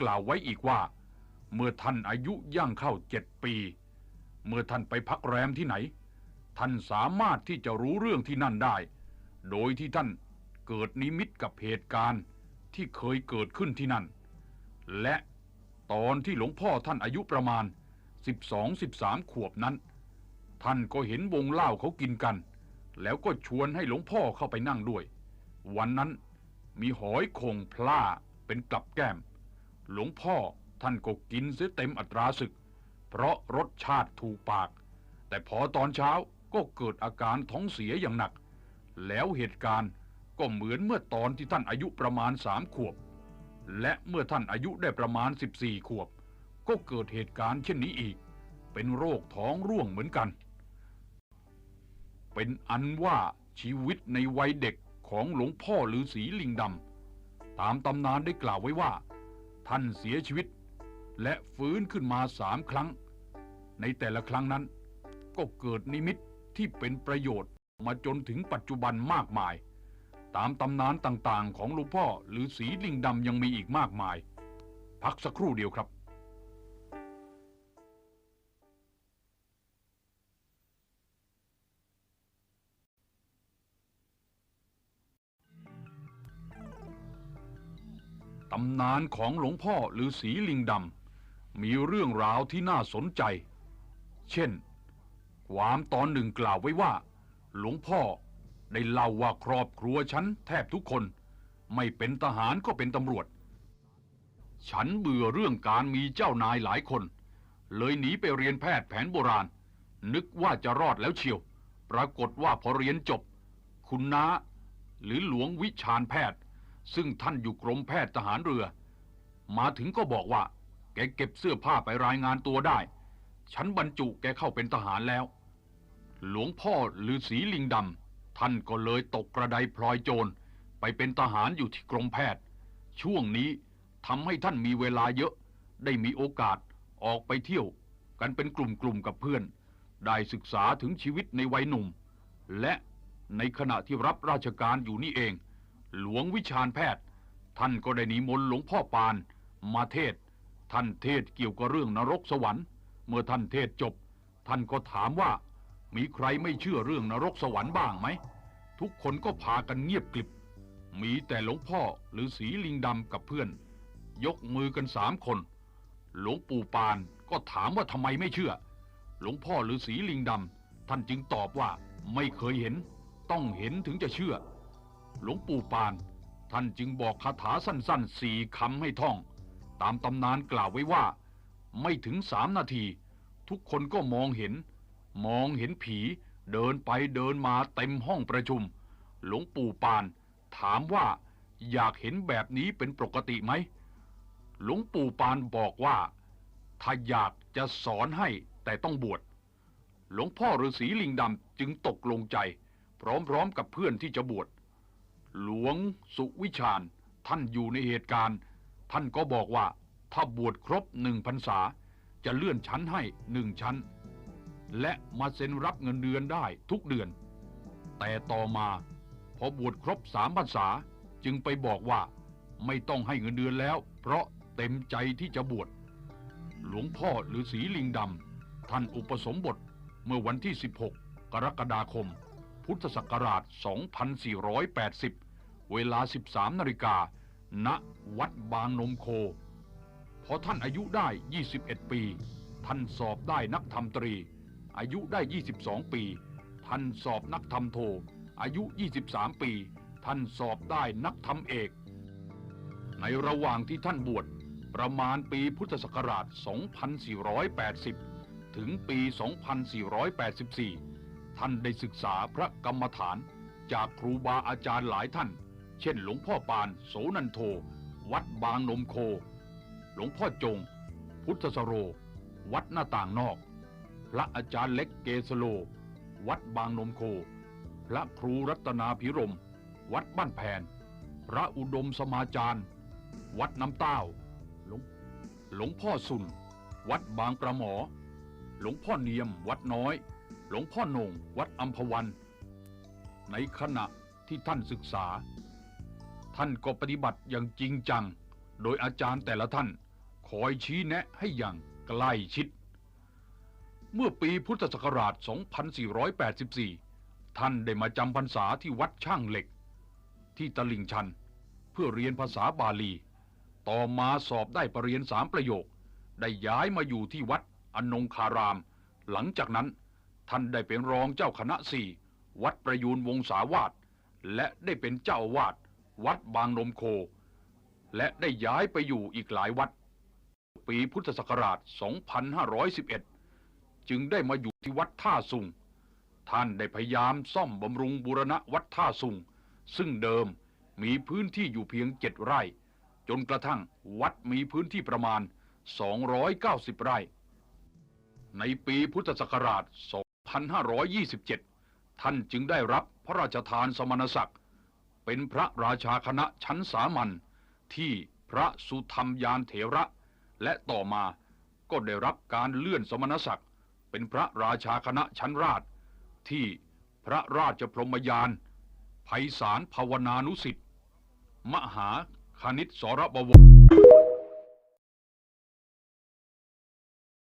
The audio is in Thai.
กล่าวไว้อีกว่า เมื่อท่านอายุย่างเข้าเจ็ดปี เมื่อท่านไปพักแรมที่ไหน ท่านสามารถที่จะรู้เรื่องที่นั่นได้ โดยที่ท่านเกิดนิมิตกับเหตุการณ์ที่เคยเกิดขึ้นที่นั่น และตอนที่หลวงพ่อท่านอายุประมาณ 12-13 ขวบนั้น ท่านก็เห็นวงเหล้าเขากินกัน แล้วก็ชวนให้หลวงพ่อเข้าไปนั่งด้วย วันนั้นมีหอยโข่งพล่าเป็นกลับแก้ม หลวงพ่อท่านก็กินเสียเต็มอัตราศึก เพราะรสชาติถูกปาก แต่พอตอนเช้าก็เกิดอาการท้องเสียอย่างหนัก แล้วเหตุการณ์ก็เหมือนเมื่อตอนที่ท่านอายุประมาณสามขวบ และเมื่อท่านอายุได้ประมาณ 14 ขวบ ก็เกิดเหตุการณ์เช่นนี้อีก เป็นโรคท้องร่วงเหมือนกัน เป็นอันว่าชีวิตในวัยเด็กของหลวงพ่อฤาษีลิงดำตามตำนานได้กล่าวไว้ว่า ท่านเสียชีวิต และฟื้นขึ้นมาสามครั้ง ในแต่ละครั้งนั้น ก็เกิดนิมิตที่เป็นประโยชน์มาจนถึงปัจจุบันมากมาย ตามตำนานต่างๆ ของหลวงพ่อหรือสีลิงดำยังมีอีกมากมาย พักสักครู่เดียวครับำนานของหลวงพ่อหรือสีลิงดำมีเรื่องราวที่น่าสนใจ เช่น ความตอนหนึ่งกล่าวไว้ว่า หลวงพ่อได้เล่าว่าครอบครัวฉันแทบทุกคน ไม่เป็นทหารก็เป็นตำรวจ ฉันเบื่อเรื่องการมีเจ้านายหลายคน เลยหนีไปเรียนแพทย์แผนโบราณ นึกว่าจะรอดแล้วเชียว ปรากฏว่าพอเรียนจบ คุณน้าหรือหลวงวิชาญแพทย์ ซึ่งท่านอยู่กรมแพทย์ทหารเรือ มาถึงก็บอกว่า แกเก็บเสื้อผ้าไปรายงานตัวได้ ฉันบรรจุแกเข้าเป็นทหารแล้ว หลวงพ่อฤาษีลิงดำท่านก็เลยตกกระไดพลอยโจร ไปเป็นทหารอยู่ที่กรมแพทย์ ช่วงนี้ทำให้ท่านมีเวลาเยอะ ได้มีโอกาสออกไปเที่ยว กันเป็นกลุ่มๆกับเพื่อน ได้ศึกษาถึงชีวิตในวัยหนุ่ม และในขณะที่รับราชการอยู่นี่เอง หลวงวิชาญแพทย์ ท่านก็ได้นิมนต์หลวงพ่อปาน มาเทศ ท่านเทศเกี่ยวกับเรื่องนรกสวรรค์ เมื่อท่านเทศจบ ท่านก็ถามว่า มีใครไม่เชื่อเรื่องนรกสวรรค์บ้างไหม ทุกคนก็พากันเงียบกริบ มีแต่หลวงพ่อหรือสีลิงดำกับเพื่อน ยกมือกันสามคน หลวงปู่ปานก็ถามว่าทำไมไม่เชื่อ หลวงพ่อหรือสีลิงดำท่านจึงตอบว่าไม่เคยเห็น ต้องเห็นถึงจะเชื่อ หลวงปู่ปาน ท่านจึงบอกคาถาสั้นๆสี่คำให้ท่อง ตามตำนานกล่าวไว้ว่า ไม่ถึงสามนาที ทุกคนก็มองเห็น มองเห็นผีเดินไปเดินมาเต็มห้องประชุม หลวงปู่ปาน ถามว่าอยากเห็นแบบนี้เป็นปกติไหม หลวงปู่ปานบอกว่า ถ้าอยากจะสอนให้แต่ต้องบวช หลวงพ่อฤาษีลิงดำจึงตกลงใจ พร้อมๆกับเพื่อนที่จะบวช หลวงสุวิชาญ ท่านอยู่ในเหตุการณ์ ท่านก็บอกว่าถ้าบวชครบหนึ่งพรรษา จะเลื่อนชั้นให้หนึ่งชั้น และมาเซ็นรับเงินเดือนได้ทุกเดือน แต่ต่อมาพอบวชครบสามพรรษาจึงไปบอกว่าไม่ต้องให้เงินเดือนแล้ว เพราะเต็มใจที่จะบวชหลวงพ่อฤาษีลิงดำท่านอุปสมบทเมื่อวันที่ 16 กรกฎาคม พุทธศักราช 2480 เวลา 13 นาฬิกา ณ วัดบางนมโค พอท่านอายุได้ 21 ปี ท่านสอบได้นักธรรมตรี อายุได้ 22 ปี ท่านสอบนักธรรมโท อายุ 23 ปี ท่านสอบได้นักธรรมเอก ในระหว่างที่ท่านบวช ประมาณปีพุทธศักราช 2480 ถึงปี 2484 ท่านได้ศึกษาพระกรรมฐาน จากครูบาอาจารย์หลายท่าน เช่น หลวงพ่อปาน โสนันโท วัดบางนมโค หลวงพ่อจง พุทธสโร วัดหน้าต่างนอก พระอาจารย์เล็กเกสโล วัดบางนมโค พระครูรัตนาพิรม วัดบ้านแพนพระอุดมสมาจารย์ วัดน้ำเต้า หลวงหลวงพ่อสุน วัดบางประหมอ หลวงพ่อเนียม วัดน้อย หลวงพ่อโหนงวัดอัมพวัน ในขณะที่ท่านศึกษา ท่านก็ปฏิบัติอย่างจริงจัง โดยอาจารย์แต่ละท่านคอยชี้แนะให้อย่างใกล้ชิด เมื่อปีพุทธศักราช 2484 ท่านได้มาจำพรรษาที่วัดช่างเหล็ก ที่ตลิ่งชัน เพื่อเรียนภาษาบาลี ต่อมาสอบได้ประเรียนสามประโยค ได้ย้ายมาอยู่ที่วัดอนงคาราม หลังจากนั้น ท่านได้เป็นรองเจ้าคณะสี่วัดประยูนวงศาวาสและได้เป็นเจ้าวาดวัดบางนมโค และได้ย้ายไปอยู่อีกหลายวัด ปีพุทธศักราช 2511 จึงได้มาอยู่ที่วัดท่าสุง ท่านได้พยายามซ่อมบำรุงบูรณะวัดท่าสุง ซึ่งเดิมมีพื้นที่อยู่เพียงเจ็ดไร่ จนกระทั่งวัดมีพื้นที่ประมาณ 290 ไร่ ในปีพุทธศักราช 2527 ท่านจึงได้รับพระราชทานสมณศักดิ์ เป็นพระราชาคณะชั้นสามัญที่พระสุธรรมยานเถระ และต่อมาก็ได้รับการเลื่อนสมณศักดิ์ เป็นพระราชาคณะชั้นราช ที่พระราชพรหมยานไพศาลภาวนานุสิทธิ์มหาคณิตสรบวร